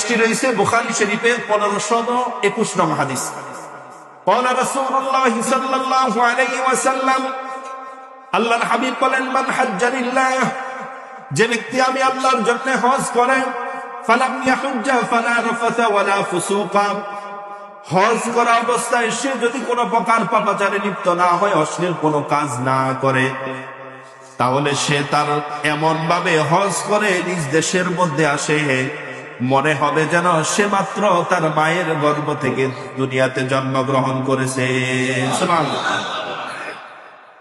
হাদিসটি রয়েছে বুখারী শরীফের পনেরোশত একুশ নং হাদিস قال رسول الله صلى الله عليه وسلم আল্লাহর হাবিব বলেন মান হাজ্জালিল্লাহ যে ব্যক্তি আমি আল্লাহর জন্য হজ করে ফালাম ইয়াহুজ্জা ফালা রাফাসা ওয়ালা ফুসুকা হজ করা অবস্থায় সে যদি কোনো প্রকার পাপাচারে লিপ্ত না হয় অশ্লীল কোনো কাজ না করে তাহলে সে তার এমন ভাবে হজ করে নিজ দেশের মধ্যে আসে মনে হবে যেন সে মাত্র তার মায়ের গর্ভ থেকে দুনিয়াতে জন্মগ্রহণ করেছে।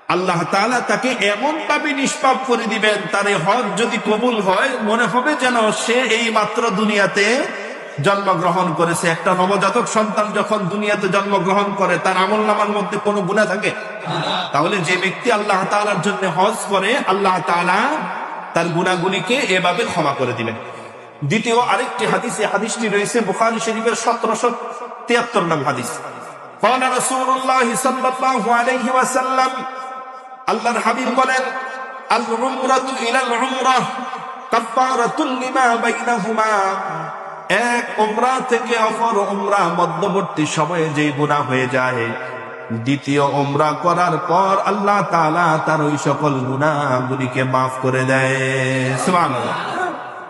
আল্লাহ তাআলা তাকে এমন ভাবে নিষ্পাপ করে দিবেন, তার হজ যদি কবুল হয়, মনে হবে যেন সে এই মাত্র দুনিয়াতে জন্মগ্রহণ করেছে। একটা নবজাতক সন্তান যখন দুনিয়াতে জন্মগ্রহণ করে, তার আমল নামার মধ্যে কোনো গুণা থাকে? তাহলে যে ব্যক্তি আল্লাহ তাআলার জন্য হজ করে, আল্লাহ তাআলা তার গুণাগুলিকে এভাবে ক্ষমা করে দিবেন। দ্বিতীয় আরেকটি হাদিস এই হাদিসটি রয়েছে বুখারী শরীফের সতেরোশো তিয়াত্তর নং হাদিস قال رسول الله صلى الله عليه وسلم আল্লাহর হাবিব বলেন আল উমরাতু ইলাল উমরাহ কাফারাতুল লিমা বাইনাহুমা এক উমরা থেকে অপর উমরা মধ্যবর্তী সময়ে যে গুনাহ হয়ে যায় দ্বিতীয় উমরা করার পর আল্লাহ তাআলা তার ওই সকল গুনাহগুলিকে মাফ করে দেয় সুবহানাল্লাহ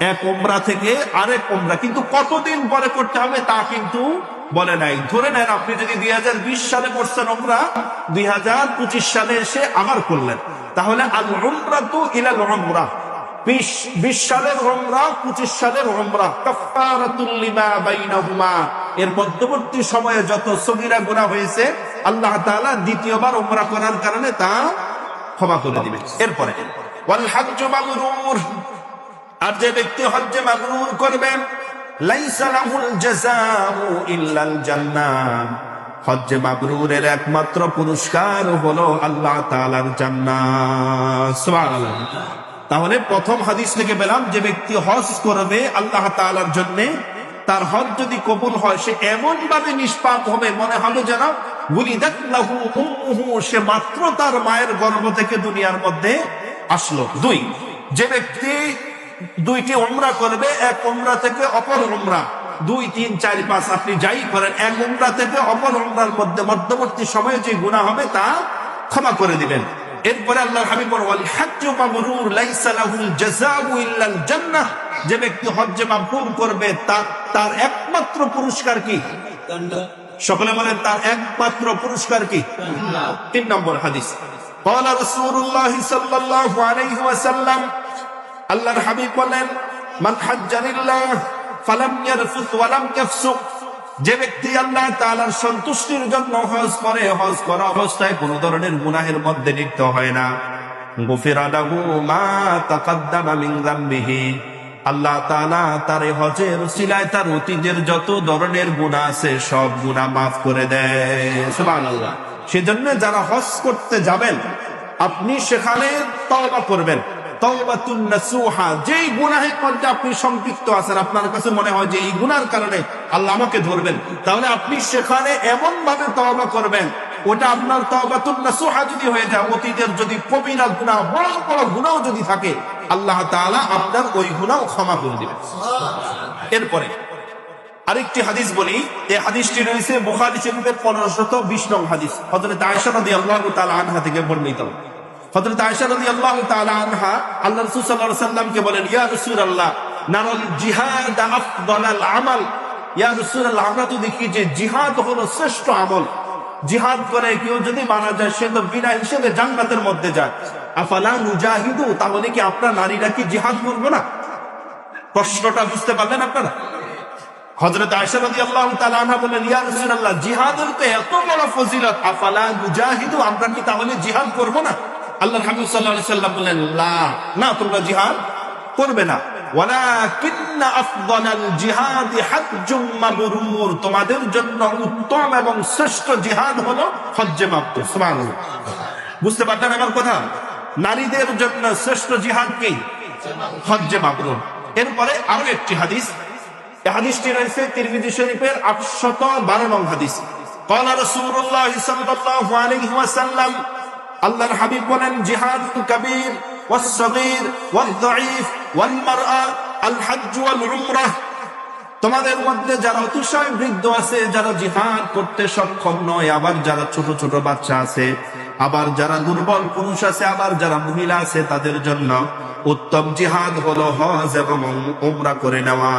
এক উমরা থেকে আরেক উমরা। কিন্তু কতদিন পরে করতে হবে তা কিন্তু বলে নাই। ধরে নেন আপনি যদি দুই হাজার বিশ সালে করছেন ওমরা দুই হাজার পঁচিশ সালে এসে আবার করলেন। তাহলে আল তো ইলাল উমরা। বিশ সালের পঁচিশ এর সময়ে যত হয়েছে, আল্লাহ তাআলা দ্বিতীয়বার উমরা করার কারণে তা ক্ষমা করে দিবেন। এরপরে আর যে ব্যক্তি হজ্জে মাবরুর করবেন হজ্জে মাবরুরের একমাত্র পুরস্কার হলো আল্লাহ তাআলার জান্নাত তাহলে প্রথম হাদিস থেকে পেলাম, যে ব্যক্তি হজ করবে আল্লাহ তাআলার জন্য, তার হজ যদি কবুল হয়, সে এমন ভাবে নিষ্পাপ হবে, মনে হবে যেন সে মাত্র তার মায়ের গর্ভ থেকে দুনিয়ার মধ্যে আসলো। দুই, যে ব্যক্তি দুইটি উমরা করবে এক উমরা থেকে অপর উমরা দুই তিন চার পাঁচ আপনি যাই করেন এক উমরা থেকে অপর উমরার মধ্যে মধ্যবর্তী সময়ে যে গুণা হবে তা ক্ষমা করে দিবেন এরপরে আল্লাহ হাবিব ওয়াল হাজ্জু মাবরুর লাইসা লাহুল জাযাউ ইল্লাল জান্নাহ যে ব্যক্তি হজ্জে মাবরুর করবে তার তার একমাত্র পুরস্কার কি সকলে বলেন তার একমাত্র পুরস্কার কি তিন নম্বর হাদিস قال رسول الله صلى الله عليه وسلم আল্লাহর হাবিব বলেন মান হাজ্জানিল্লাহ ফালাম ইয়ারফুস ওয়ালাম ইয়াফসুক। যে ব্যক্তি আল্লাহ তাআলার সন্তুষ্টির জন্য হজ করে হজ করা অবস্থায় কোন ধরনের গুনাহের মধ্যে লিপ্ত হয় না। গুফিরা লাহু মা তাকাদ্দামা মিন যামবিহি। আল্লাহ তাআলা তার হজের উসিলায় তার অতীতের যত ধরনের গুনাহ আছে সব গুনাহ মাফ করে দেয়। সুবহানাল্লাহ। সেজন্য যারা হজ করতে যাবেন আপনি সেখানে তওবা করবেন। যেই গুনাহের মধ্যে আপনি সম্পৃক্ত আছেন আপনার কাছে মনে হয় যে এই গুনার কারণে আল্লাহ আমাকে ধরবেন। তাহলে আপনি সেখানে এমন ভাবে তওবা করবেন ওটা আপনার যদি হয়ে যায় অতীতের যদি কবিরা গুনাহ বড় বড় গুনাহ যদি থাকে আল্লাহ তাআলা আপনার ওই গুনাহ ক্ষমা করে দিবেন। এরপরে আরেকটি হাদিস বলি এই হাদিসটি রয়েছে বুখারী শরীফের বিশ নং হাদিস হযরত আয়েশা রাদিয়াল্লাহু তাআলা আনহা থেকে বর্ণিত। হযরত আয়েশা রাদিয়াল্লাহু তাআলা আনহা আল্লাহ রাসূল আলাইহি সাল্লামকে বলেন, ইয়া রাসূলুল্লাহ, নারাল জিহাদ আফদালাল আমাল। ইয়া রাসূলুল্লাহ, আমরা তো দেখি যে জিহাদ হলো শ্রেষ্ঠ আমল। জিহাদ করে কেউ যদি মারা যায়, সে তো বিনা হিসেবে জান্নাতের মধ্যে যায়। আফালা নুজাহিদু? তাহলে কি আপনার নারীরা কি জিহাদ করবে না? প্রশ্নটা বুঝতে পারলেন আপনারা? হযরত আয়েশা রাদিয়াল্লাহু তাআলা আনহা বলেন, ইয়া রাসূলুল্লাহ, জিহাদের তো এত বড় ফজিলত। আফালা নুজাহিদু? আমরা কি তাহলে জিহাদ করব না? আল্লাহর হাবিব সাল্লাল্লাহু আলাইহি সাল্লাম বললেন লা না তোমরা জিহাদ করবে না ওয়ালাকিন্না আফদালাল জিহাদি হাজ্জুম মাবরুর তোমাদের জন্য উত্তম এবং শ্রেষ্ঠ জিহাদ হলো হজ্জে মাবরুর সুবহানাল্লাহ বুঝতে পারলেন আমার কথা নারীদের জন্য শ্রেষ্ঠ জিহাদ কি হজ্জে মাবরুর এরপরে আরো একটি হাদিস এই হাদিসটি রয়েছে তিরমিজি শরীফের আটশত বারো নং হাদিস قال رسول الله صلى الله عليه وسلم আল্লাহর হাবিব বলেন জিহাদ কবির والصغير والضعيف والمرأة الحج والعمرة তোমাদের মধ্যে যারা অতিশয় বৃদ্ধ আছে যারা জিহাদ করতে সক্ষম নয় আবার যারা ছোট ছোট বাচ্চা আছে আবার যারা দুর্বল পুরুষ আছে আবার যারা মহিলা আছে তাদের জন্য উত্তম জিহাদ হলো হজ এবং উমরা করে নেওয়া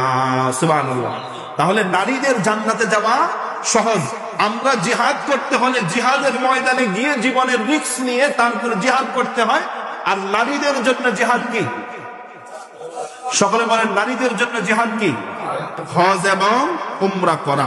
সুবহানাল্লাহ তাহলে নারীদের জান্নাতে যাওয়া সহজ। আমরা জিহাদ করতে হলে জিহাদের ময়দানে গিয়ে জীবনের রিক্স নিয়ে তারপরে জিহাদ করতে হয়। আর নারীদের জন্য জিহাদ কি? সকলে বলেন, নারীদের জন্য জিহাদ কি? হজ এবং উমরা করা।